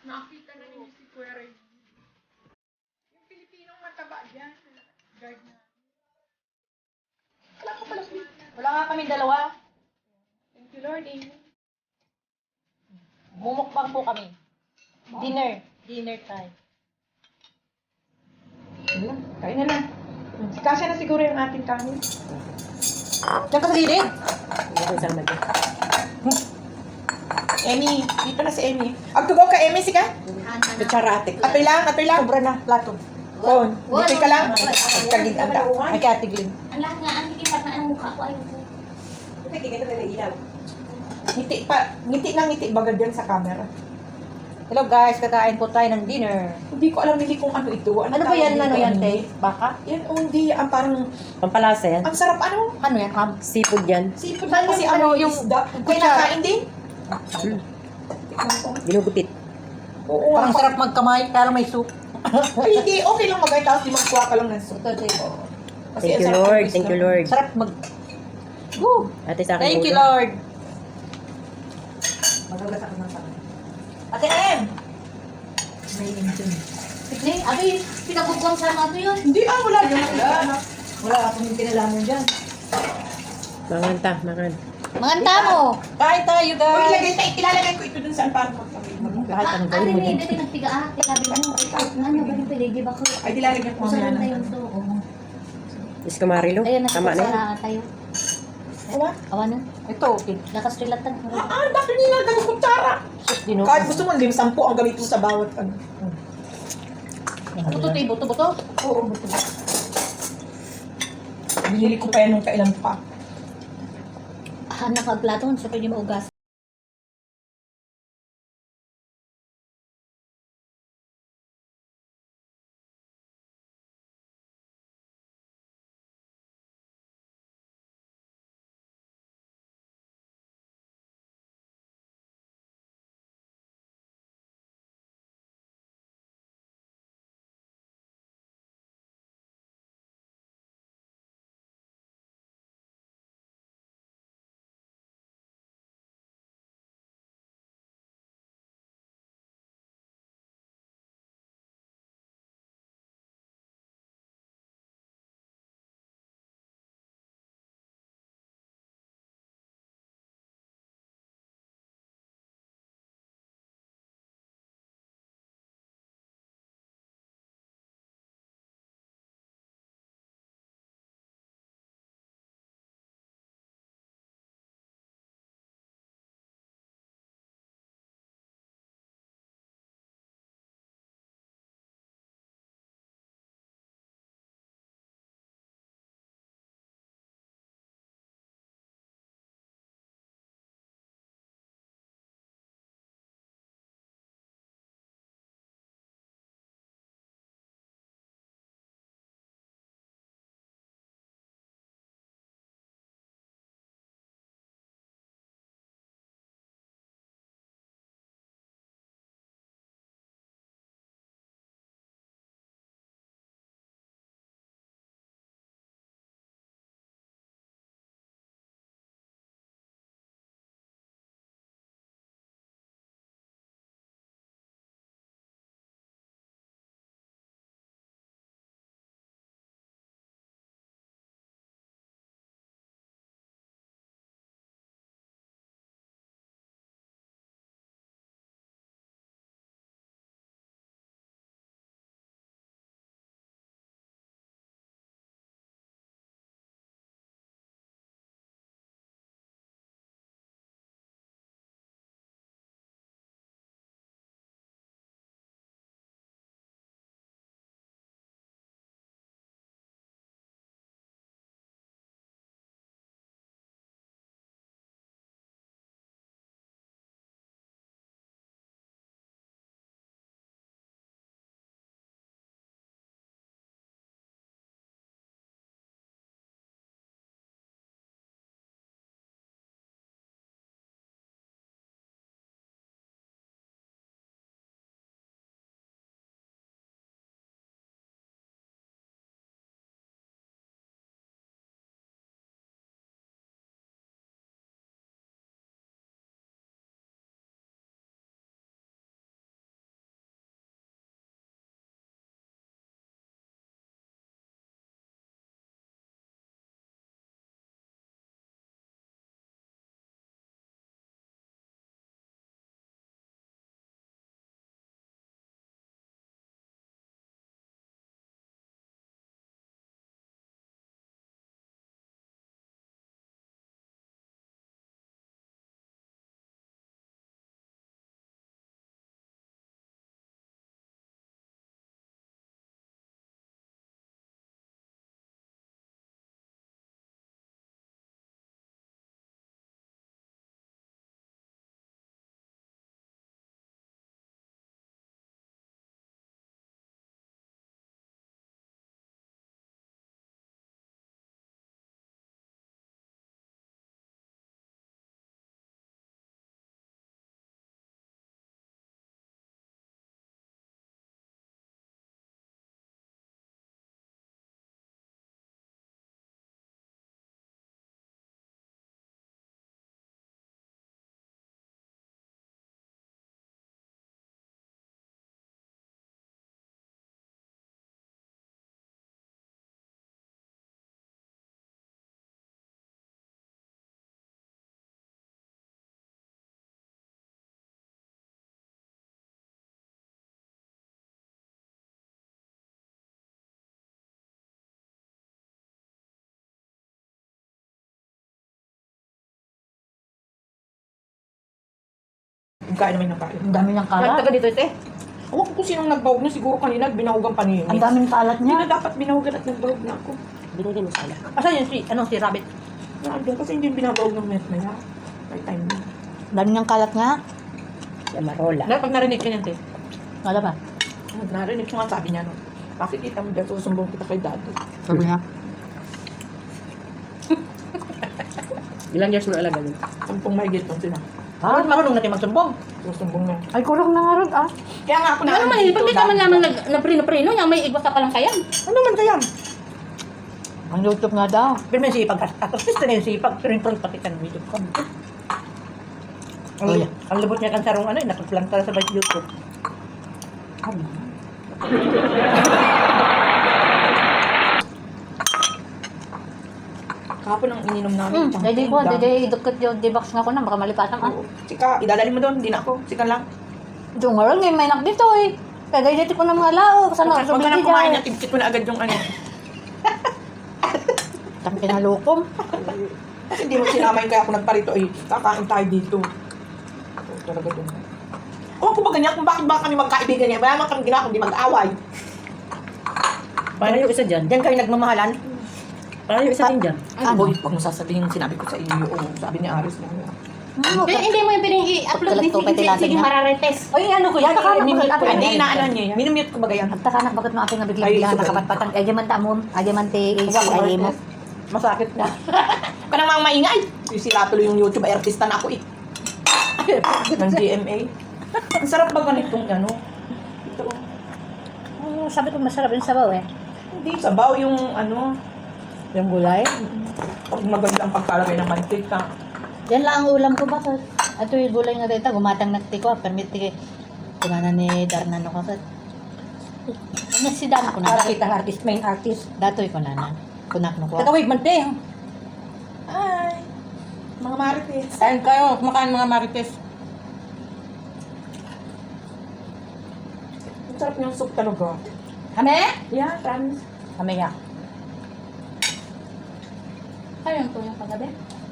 Nakita na ninyo si Kuya Ray. Yung Pilipinong mataba dyan. Guard na. Wala ka pala. Wala nga kami dalawa. Thank you, Lord. Amen. Mumukbang po kami. Dinner. Dinner time. Wala. Kain na lang. Kasya na siguro yung ating kanin. Diyan ka sa gilid. Ito isang mag Emmy. Dito na si Emmy. Agtugaw ka, Emmy, sika? Kutsarate. Atoy lang, atoy lang. Sobra na. Plato. Kon, dito ka lang. Kagid anda. Ay, kaya tiglim. Ang lahat nga, ang kikipat na ang mukha ko ayaw ko. Hindi ka na ilaw. Ngiti pa, ngiti na ngiti bagad yan sa camera. Hello guys, kakain po tayo ng dinner. Hindi ko alam nili kung ano ito. Ano ba tawag yan? Ano yan, te? Baka? Yan, oh, hindi. Ang parang, Pampalasa yan. ang sarap ano. Ano yan? Ham? Seafood yan. Seafood Saan kasi ano, ano, yung kutsara? Kinakain din. Ginugupit. Oo. Parang ang sarap magkamay, kaya lang may soup. Ay, hindi. Okay lang magay. Tapos di magkuha ka lang ng soup. Ito, te. Kasi Thank ang you, sarap Lord. Thank you, Lord. Sarap mag... Woo! Ate sa akin. Thank you, ulo. Lord. Magagas ako ng sakit. Ate M! May intin. Sige, abi, pinagugwang sa mga to yun. Hindi ah, wala yun. Wala. Wala akong kinalaman dyan. Mangan ta, mangan. Manganta mo. Kain tayo, O, guys! ilagay tayo. Ilalagay ko ito dun saan para magpapit. Kahit Ah, anong ano gawin mo yun, dyan. dito nagtiga ah, sabi mo, ano ba yung pwede, di ba ko? Ay, dilalagyan ko mamaya oo. Is kumarilo. Ayun, Tama na yan. nagkakasala tayo. Awa? Awa na. Ito, okay. Lakas rilatan. Ah, ah, bakit nilalagay ko kutsara? Kahit gusto mo, lim sampu ang gamit mo sa bawat ano. Buto, te. Buto, buto. Oo, buto. Binili ko pa yan nung kailan pa. Nakaglaton, sa pwede maugas. Kain naman ng kain. Ang dami niyang kalat. taga dito ito eh. Ewan ko sinong nagbawag na siguro kanina binahugan pa ni Ang daming kalat Hindi niya. na dapat binahugan at nagbawag na ako. Binigyan mo sana. Asan yung si, ano, si Rabbit? Nandun kasi hindi binabawag ng net na yan. May time na. Ang dami niyang kalat nga. Yung marola. Dahil pag narinig ka niyan, te. Wala ba? Narinig ko nga sabi niya, no. Bakit kita mo dyan, susumbong kita kay daddy. Sabi niya. Ilang years mo na alaga yun? Sampung may gitong sila. Ah, marunong natin magsumbong. Susumbong na. Ay, kurang na nga rin ah. Kaya nga ako Ano naman eh, pag di ka man lamang nag, naprino-prino, yung may igwas ka palang kayan. Ano man kaya? Ang YouTube nga daw. Pero may sipag, at at least na yung sipag, pero yung pati ka ng YouTube ko. Ang, Oh, yeah. ang lubot niya kan sarong ano, eh, nakaplanta sa bait YouTube. Kahapon ang ininom namin. Isang dahil ko, dahil dukot yung D-box nga ko na, baka malipatan ah. Oo. Sika, idadali mo doon, hindi na ako. Sika lang. Yung nga rin, may nak dito eh. Kaya dahil dito ko na mga lao. Sana Huwag ako ka nang kumain na, tibkit mo na agad yung ano. Tang pinalukom. Kasi hindi mo sinamay kaya ako nagparito eh. Kakain tayo dito. Oo, talaga doon. Oo, kung ba ganyan, kung bakit ba kami magkaibigan niya, wala naman kami ginawa kundi mag-away. Paano yung isa dyan? Diyan kayo nagmamahalan. Paano yung isa din dyan? Ay, boy, huwag mo sasabihin yung sinabi ko sa inyo. Oo, sabi ni Aris na. Hmm, Pero hindi mo yung piling i-upload ko, si petilasan sige niya. mararites. Ay, ano ko yan? Taka na minute ko. Hindi, inaano niya yan. Minumute ko ba ganyan? Ang taka na, bakit mo aking Ay, nabiglang-biglang sorry. nakapatpatang. Ay, diamante mo. Ay, diamante AC. Ay, mo. Masakit na. Ka nang mga maingay. Yung sila tuloy yung YouTube, artista na ako eh. Ng GMA. Ang sarap ba ganitong ano? Ito. Oh, sabi ko masarap yung sabaw eh. Hindi, sabaw yung ano, Yung gulay. pag maganda ang pagkalagay ng mantika. Yan lang ang ulam ko ba? Ito yung gulay nga dito. Gumatang nagti ko. Permit ki. Kumana ni Darnano ko. Ano si Dan ko na? Artist ang artist, main artist. Datoy ko na na. Kunak no ko. Katawid man te. Ay, mga marites. Kain kayo, kumakain mga marites. Ang sarap niyang soup talaga. Kame? Yeah, promise. Kame ya. Ayun to yung paggabi.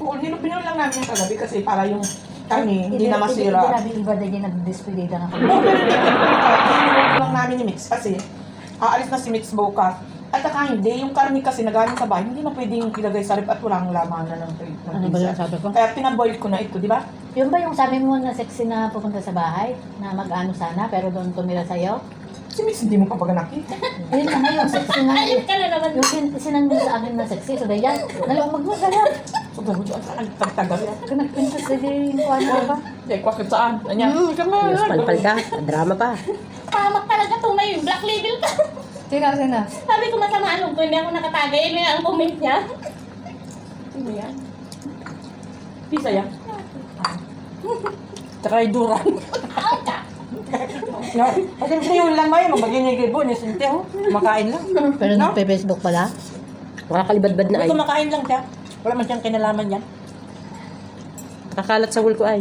Oo, nilupinan lang namin yung kagabi kasi para yung kami, hindi na Hindi masira. na iba din kami. Pero hindi ko Hindi lang namin ni Mix kasi aalis na si Mix bukas. At saka hindi, yung karne kasi na galing sa bahay, hindi na pwedeng ilagay sa rep at walang laman na ng trade. ng Ano ba yung sabi ko? Kaya pinaboil ko na ito, di ba? Yung ba yung sabi mo na sexy na pupunta sa bahay? Na mag-ano sana pero doon tumira sa'yo? Si Mix hindi mo pa baga nakita. Ayun na nga yung sexy na. Ayun ka na naman. Yung sin sinang mo sa akin na sexy. So dayan, nalang magmagala. So, gano'n dyan, saan nagtagtagal yan? Kaya nagpintas na din yung ano ba? Hindi, kwakit saan? Anya? Hmm, kama. Yes, palpal ka. Drama pa. Pamak talaga to na yung black label ka. Sino, sino? Sabi ko masama anong ko, hindi ako nakatagay. Yun ang comment niya. Sino yan? Pisa yan? Traiduran. Kasi yun lang ba yun, magiging nagribo, ni Sinte, oh. Makain lang. Pero No? nagpe-Facebook pala? Makakalibadbad na ay. Ito makain lang siya. Wala man siyang kinalaman yan. Kakalat sa ko ay.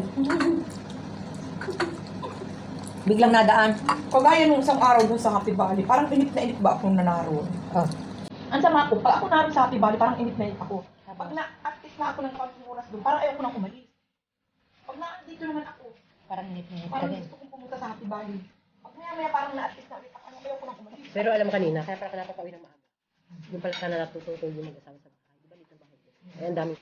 Biglang nadaan. Kagaya nung isang araw dun sa Happy Valley, parang init na init ba akong nanaroon? Oh. Ang sama ko, pag ako naroon sa Happy Valley, parang init na init ako. Pag na, least na ako ng kaunting oras doon, parang ayoko nang umalis. Pag na, dito naman ako, Parang init-init ka parang din. Pumunta sa Happy Valley. Pag maya parang na at least na ulit ako, ayoko nang umalis. Pero alam kanina, kaya pala ka napapauwi ng maaga. Yung pala ka na natututulog yung mag-asawa sa bahay. Di ba dito bahay? Ay, ang dami.